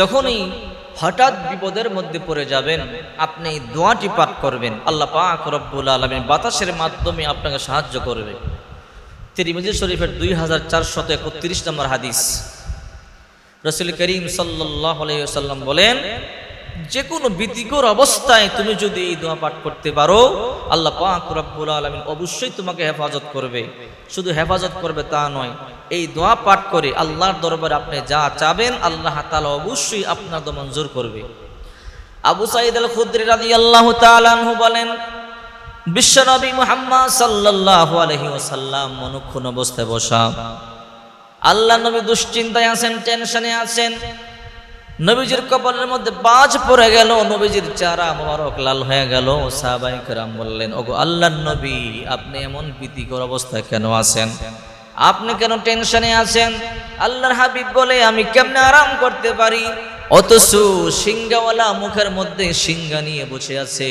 যখনই হঠাৎ বিপদের মধ্যে পড়ে যাবেন, আপনি এই দোয়াটি পাঠ করবেন। আল্লাহ পাক রব্বুল আলমিন বাতাসের মাধ্যমে আপনাকে সাহায্য করবে। তিরিমিজি শরীফের দুই হাজার চারশত একত্রিশ নম্বর হাদিস। রসুল করিম সাল্লাহ সাল্লাম বলেন যে কোনো ভীতিকর অবস্থায় তুমি যদি এই দোয়া পাঠ করতে পারো, আল্লাহ পাক রব্বুল আলমিন অবশ্যই তোমাকে হেফাজত করবে। শুধু হেফাজত করবে তা নয়, এই দোয়া পাঠ করে আল্লাহর দরবারে আপনি যা চাবেন, আল্লাহ তাআলা অবশ্যই আপনার তো মঞ্জুর করবে। আবু সাইদ আল খুদ্রি রাদিয়াল্লাহু তাআলা আনহু বলেন, বিশ্বনবী মুহাম্মদ সাল্লাল্লাহু আলাইহি ওয়াসাল্লাম মনুক্ষণ অবস্থায় বসা। আল্লাহ নবী দুশ্চিন্তায় আছেন, টেনশনে আছেন। নবীজির কপালের মধ্যে বাজ পড়ে গেল, নবীজির চারা মোবারক লাল হয়ে গেল। সাহাবাই কেরাম বললেন, ওগো আল্লাহ নবী, আপনি এমন প্রীতিকর অবস্থায় কেন আছেন? আপনি কেন টেনশনে আছেন? আল্লাহর হাবিব বলে, আমি কেমনে আরাম করতে পারি? অথচ সিঙ্গাওয়ালা মুখের মধ্যে সিঙ্গা নিয়ে বসে আছে।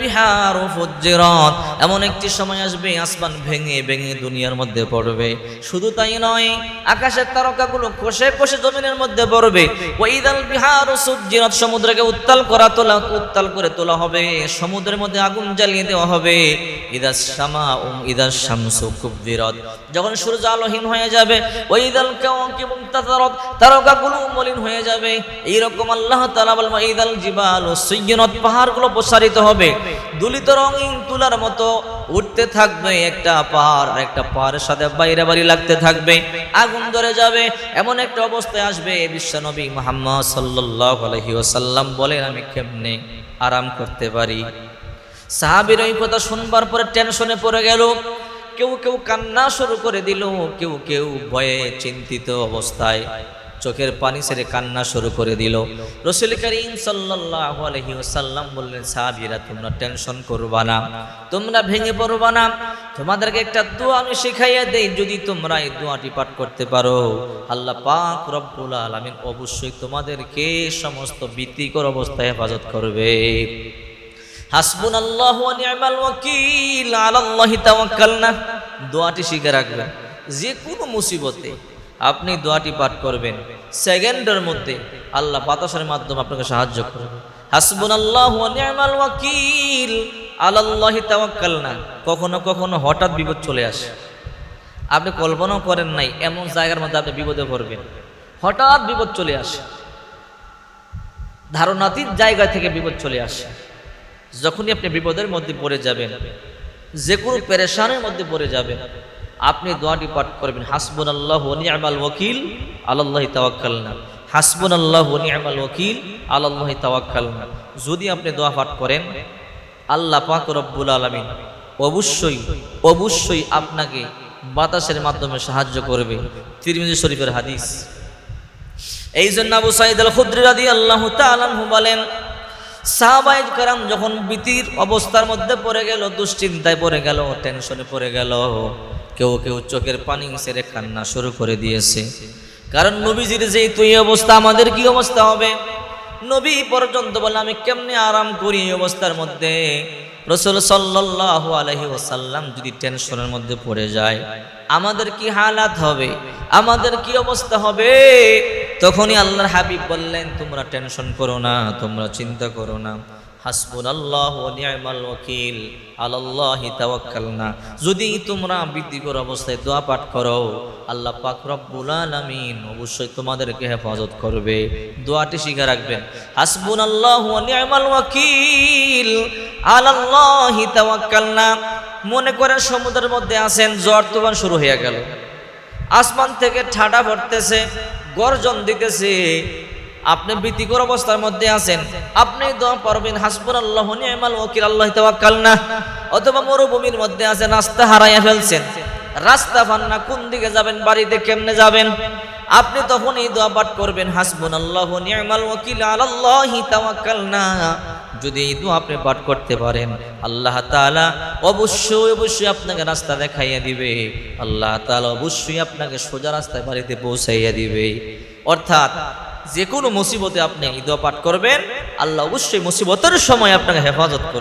বিহারু এমন একটি সময় আসবে, আসমান ভেঙে ভেঙে দুনিয়ার মধ্যে পড়বে। শুধু তাই নয়, আকাশের তারকাগুলো কষে কষে জমিনের মধ্যে পড়বে। ওয়াইদাল বিহারু সুজ্জিরাত সমুদ্রকে উত্তাল করা তোলা, উত্তাল করে তোলা হবে। সমুদ্রের মধ্যে আগুন জ্বালিয়ে দেওয়া হবে। ইদাস শামা ও ইদাস শামসু কুববিরাত। যখন সূর্য আলোহীন হয়ে যাবে, ওয়াইদাল কাওয়াকিবু ইনতাসারাত তারকাগুলো মলিন হয়ে যাবে। এইরকম আল্লাহ তাআলা বলেন, ওয়াইদাল জিবালু সুয়্যিরাত পাহাড়গুলো প্রসারিত হবে। দুলিত রঙিন তুলার মতো উঠতে থাকবে একটা পাহাড়, একটা পাহাড়ের সাথে বাইরে বাড়ি লাগতে থাকবে। আগুন ধরে যাবে, এমন একটা অবস্থায় আসবে বিশ্বনবী মুহাম্মদ সাল্লাল্লাহু আলাইহি ওয়াসাল্লাম বলেন, আমি কেমনে আরাম করতে পারি? সাহাবীর ওই কথা শুনবার পরে টেনশনে পড়ে গেল। কেউ কেউ কান্না শুরু করে দিল, কেউ কেউ ভয়ে চিন্তিত অবস্থায়। চোখের পানি সেরে কান্না শুরু করে দিল। রসুল করিম সাল্লাল্লাহু আলাইহি ওয়াসাল্লাম বললেন, সাহাবীরা, তোমরা টেনশন করবা না, তোমরা ভেঙে পড়বা না। তোমাদেরকে একটা দোয়া আমি শিখাইয়া দেই, যদি তোমরা এই দোয়াটি পাঠ করতে পারো। আল্লাহ পাক রব্বুল আলামিন অবশ্যই তোমাদেরকে সমস্ত ভীতিকর অবস্থায় হেফাজত করবে। হাসবুন আল্লাহ ওয়াকিল, আলাল্লাহি তাওয়াক্কালনা। দোয়াটি শিখে রাখবেন। যে কোনো মুসিবতে আপনি দোয়াটি পাঠ করবেন। সেকেন্ডের মধ্যে আল্লাহ বাতাসের মাধ্যমে আপনাকে সাহায্য করবে। হাসবুন আল্লাহ ওয়াকিল। আলাল্লাহি তাওয়াক্কালনা। কখনো কখনো হঠাৎ বিপদ চলে আসে। আপনি কল্পনাও করেন নাই, এমন জায়গার মধ্যে আপনি বিপদে পড়বেন। হঠাৎ বিপদ চলে আসে। ধারণাতীত জায়গা থেকে বিপদ চলে আসে। যখনই আপনি বিপদের মধ্যে পড়ে যাবেন, যে কোনো পেরেশানের মধ্যে পড়ে যাবেন আপনি দোয়াটি পাঠ করবেন হাসবুন আল্লাহ নি'মাল ওয়াকিল আলাল্লাহি তাওয়াক্কালনা। হাসবুন আল্লাহ নি'মাল ওয়াকিল আলাল্লাহি তাওয়াক্কালনা। যদি আপনি দোয়া পাঠ করেন, আল্লাহ পাক রব্বুল আলামিন অবশ্যই অবশ্যই আপনাকে বাতাসের মাধ্যমে সাহায্য করবে। তিরমিজি শরীফের হাদিস। এই জন্য আবু সাইদ আল খুদ্রি রাদিয়াল্লাহু তাআলা আনহু বলেন সাহাবাইজ কারাম যখন ভীতির অবস্থার মধ্যে পড়ে গেল, দুশ্চিন্তায় পড়ে গেল টেনশনে পড়ে গেল কেউ কেউ চোখের পানি সেরে কান্না শুরু করে দিয়েছে। কারণ নবীজির যে তুই অবস্থা, আমাদের কি অবস্থা হবে? নবী পর্যন্ত বলে, আমি কেমনে আরাম করি এই অবস্থার মধ্যে? রসুল সাল্লাল্লাহু আলহি ওসাল্লাম যদি টেনশনের মধ্যে পড়ে যায়, আমাদের কি হালাত হবে? আমাদের কি অবস্থা হবে? তখনই আল্লাহর হাবিব বললেন, তোমরা টেনশন করো না, তোমরা চিন্তা করো না। আল্লাহ যদি তোমরা বৃদ্ধিকর অবস্থায় দোয়া পাঠ করো, আল্লাহ পাক রব্বুল অবশ্যই তোমাদেরকে হেফাজত করবে। দোয়াটি শিখে রাখবেন। হাসবুন আল্লাহ ওয়াকিল, আলাল্লাহি তাওয়াক্কালনা। মনে করেন সমুদ্রের মধ্যে আছেন, জ্বর তুফান শুরু হয়ে গেল। আসমান থেকে ঠাডা পড়তেছে, গর্জন দিতেছে। আপনি ভীতিকর অবস্থার মধ্যে আছেন। আপনি দোয়া পড়বেন হাসবুন আল্লাহ নি'মাল ওয়াকিল, আল্লাহ তাওয়াক্কাল না। অথবা মরুভূমির মধ্যে আছেন, রাস্তা হারাইয়া ফেলছেন। রাস্তা পান না কোন দিকে যাবেন, বাড়িতে কেমনে যাবেন? আপনি তখন এই দোয়া পাঠ করবেন হাসবুন আল্লাহ নিয়মাল ওয়াকিল, আলাল্লাহি তাওয়াক্কালনা যদি এই দোয়া আপনি পাঠ করতে পারেন, আল্লাহ তাআলা অবশ্যই অবশ্যই আপনাকে রাস্তা দেখাইয়া দিবে। আল্লাহ তাআলা অবশ্যই আপনাকে সোজা রাস্তায় বাড়িতে পৌঁছাইয়া দিবে। অর্থাৎ যে কোনো মুসিবতে আপনি ঈদ পাঠ করবেন আল্লাহ অবশ্যই মুসিবতের সময় আপনাকে হেফাজত করবে।